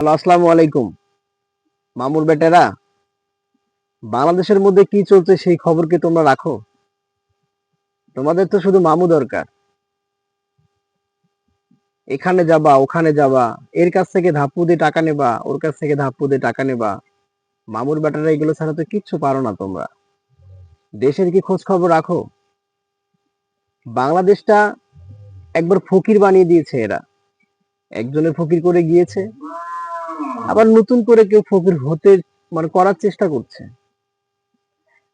আসসালামু আলাইকুম। মামুর বেটেরা, বাংলাদেশের মধ্যে কি চলছে সেই খবর কি তোমরা রাখো। তোমাদের তো শুধু মামু দরকার। এখানে যাবা, ওখানে যাবা, এর কাছ থেকে ধাপ্পু দিয়ে টাকা নেবা, ওর কাছ থেকে ধাপ্পু দিয়ে টাকা নেবা। মামুর বেটারা, এগুলো ছাড়া তো কিচ্ছু পারো না তোমরা। দেশের কি খোঁজ খবর রাখো? বাংলাদেশটা একবার ফকির বানিয়ে দিয়েছে এরা। একজনের ফকির করে গিয়েছে। আবার নতুন করে কেউ ফকির হতে মানে করার চেষ্টা করছে।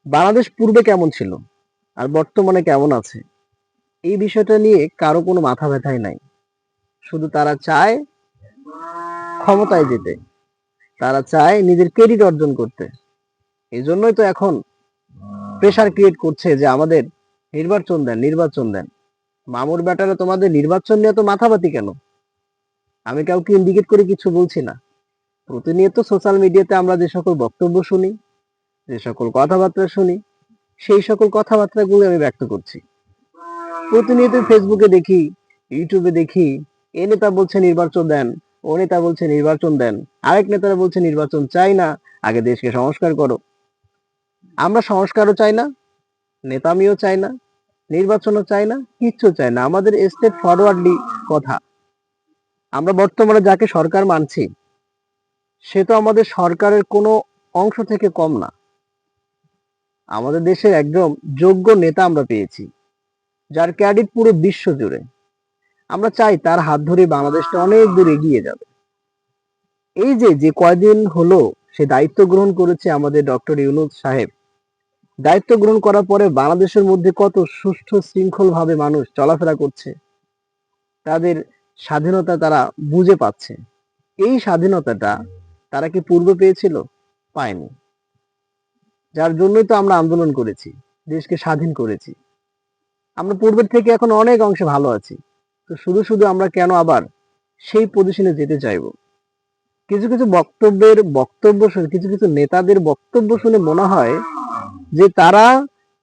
বাংলাদেশ পূর্বে কেমন ছিল? আর বর্তমানে কেমন আছে? এই বিষয়টা নিয়ে কারও কোনো মাথা ব্যথাই নাই। শুধু তারা চায় ক্ষমতায় যেতে। তারা চায় নিজের ক্রেডিট অর্জন করতে। এই জন্যই তো এখন প্রেসার ক্রিয়েট করছে যে আমাদের নির্বাচন দেন নির্বাচন দেন। মামুর ব্যাটারে তোমাদের নির্বাচন নিয়ে তো মাথাবাতি কেন? আমি কাউকে ইন্ডিকেট করে কিছু বলছি না। প্রতিনিয়ত সোশ্যাল মিডিয়াতে আমরা যে সকল বক্তব্য শুনি, যে সকল কথাবার্তা শুনি, সেই সকল কথাবার্তাগুলো আমি ব্যক্ত করছি। প্রতিনিয়ত ফেসবুকে দেখি ইউটিউবে দেখি, এ নেতা বলছে নির্বাচন দেন, ও নেতা বলছে নির্বাচন দেন, আরেক নেতারা বলছে নির্বাচন চাই না, আগে দেশকে সংস্কার করো। আমরা সংস্কারও চাই না, নেতামিও চাই না, নির্বাচনও চাই না, কিচ্ছু চাই না। আমাদের স্টেট ফরওয়ার্ডলি কথা। আমরা বর্তমানে যাকে সরকার মানছি সে তো আমাদের সরকারের কোনো অংশ থেকে কম না। আমাদের দেশের একদম যোগ্য নেতা আমরা পেয়েছি, যার ক্যাডিট পুরো বিশ্ব জুড়ে। আমরা চাই তার হাত ধরে বাংলাদেশটা অনেক দূর এগিয়ে যাবে। এই যে যে কয়দিন হলো সে দায়িত্ব গ্রহণ করেছে আমাদের ডক্টর ইউনুস সাহেব, দায়িত্ব গ্রহণ করার পরে বাংলাদেশের মধ্যে কত সুষ্ঠু শৃঙ্খল ভাবে মানুষ চলাফেরা করছে, তাদের স্বাধীনতা তারা বুঝে পাচ্ছে। এই স্বাধীনতাটা তারা কি পূর্বে পেয়েছিল? পায়নি। যার জন্যই তো আমরা আন্দোলন করেছি, দেশকে স্বাধীন করেছি। আমরা পূর্বের থেকে এখন অনেক অংশে ভালো আছি। তো শুধু শুধু আমরা কেন আবার সেই পজিশনে যেতে চাইব? কিছু কিছু বক্তব্যের বক্তব্য শুনে, কিছু কিছু নেতাদের বক্তব্য শুনে মনে হয় যে তারা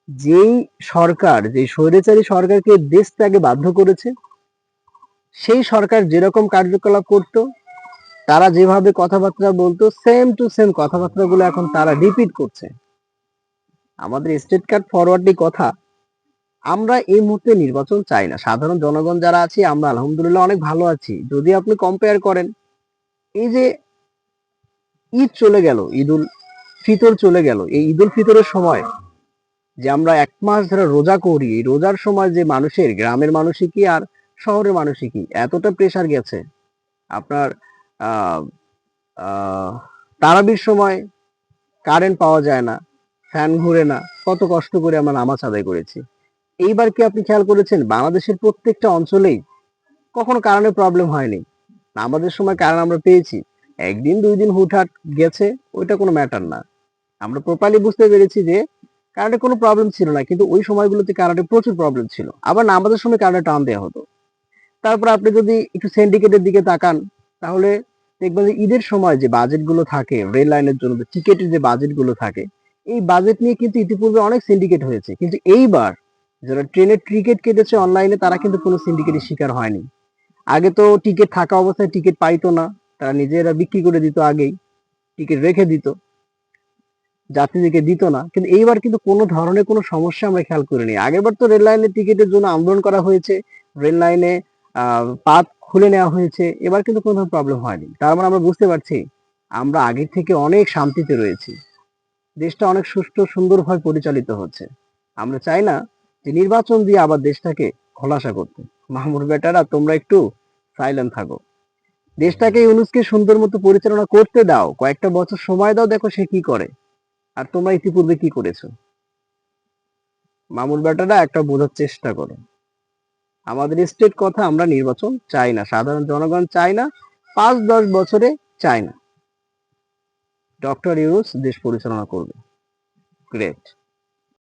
যেই সরকার, যেই স্বৈরাচারী সরকারকে দেশ ত্যাগে বাধ্য করেছে, সেই সরকার যেরকম কার্যকলাপ করত তারা যেভাবে কথাবার্তা বলতো সেম টু সেম কথাবার্তাগুলো এখন তারা রিপিট করছে। আমাদের স্টেট কার্ড ফরওয়ার্ডলি কথা। আমরা এই মুহূর্তে নির্বাচন চাই না। সাধারণ জনগণ যারা আছি, আমরা আলহামদুলিল্লাহ অনেক ভালো আছি। যদি আপনি কম্পেয়ার করেন, এই যে ঈদ চলে গেল, ঈদুল ফিতর চলে গেল। এই ঈদুল ফিতরের সময় যে আমরা এক মাস ধরে রোজা করি, এই রোজার সময় যে মানুষের, গ্রামের মানুষই কি আর শহরের মানুষই কি? এতটা প্রেসার গেছে। আপনার তারাবির সময় কারেন্ট পাওয়া যায় না ফ্যান ঘুরে না, কত কষ্ট করে আমরা নামাজ আদায় করেছি। এইবার কি আপনি খেয়াল করেছেন? বাংলাদেশের প্রত্যেকটা অঞ্চলেই কখনো কারেন্টের প্রবলেম হয়নি। আমাদের সময় কারেন্ট আমরা পেয়েছি। একদিন দুই দিন হুটহাট গেছে, ওইটা কোনো ম্যাটার না। আমরা প্রপারলি বুঝতে পেরেছি যে কারেন্টের কোনো প্রবলেম ছিল না, কিন্তু ওই সময়গুলোতে কারেন্টের প্রচুর প্রবলেম ছিল। আবার না আমাদের সময় কারেন্টের টান দেওয়া হতো। তারপর আপনি যদি একটু সিন্ডিকেটের দিকে তাকান তাহলে দেখবেন যে ঈদের সময় যে বাজেটগুলো থাকে রেল লাইনের জন্য টিকেটের যে বাজেটগুলো থাকে, এই বাজেট নিয়ে কিন্তু ইতিপূর্বে অনেক সিন্ডিকেট হয়েছে। কিন্তু এইবার যারা ট্রেনের টিকিট কেটেছে অনলাইনে তারা কিন্তু কোনো সিন্ডিকেটের শিকার হয়নি। আগে তো টিকিট থাকা অবস্থায় টিকিট পাইতো না। তারা নিজেরা বিক্রি করে দিত আগেই টিকিট রেখে দিত। যাত্রীদেরকে দিত না। কিন্তু এইবার কিন্তু কোনো ধরনের কোনো সমস্যা আমরা খেয়াল করিনি। আগেরবার তো রেল লাইনের টিকিটের জন্য আন্দোলন করা হয়েছে। রেল লাইনে পাত খুলে নেওয়া হয়েছে। এবার কিন্তু কোনো প্রবলেম হয়নি। তার মানে আমরা বুঝতে পারছি, আমরা আগের থেকে অনেক শান্তিতে রয়েছি। দেশটা অনেক সুষ্ঠু, সুন্দরভাবে পরিচালিত হচ্ছে। আমরা চাই না যে নির্বাচন দিয়ে আবার দেশটাকে খোলাসা করতে। মাহমুদ বেটারা, তোমরা একটু সাইলেন্ট থাকো। দেশটাকে ইউনুসকে সুন্দর মতো পরিচালনা করতে দাও। কয়েকটা বছর সময় দাও, দেখো সে কি করে। আর তোমরা ইতিপূর্বে কি করেছ? মামুর বেটারা একটা বোঝার চেষ্টা করো। আমাদের স্টেট কথা আমরা নির্বাচন চাই না। সাধারণ জনগণ চাই না, পাঁচ দশ বছরে চাই না। ডক্টর ইউরোস দেশ পরিচালনা করবে। গ্রেট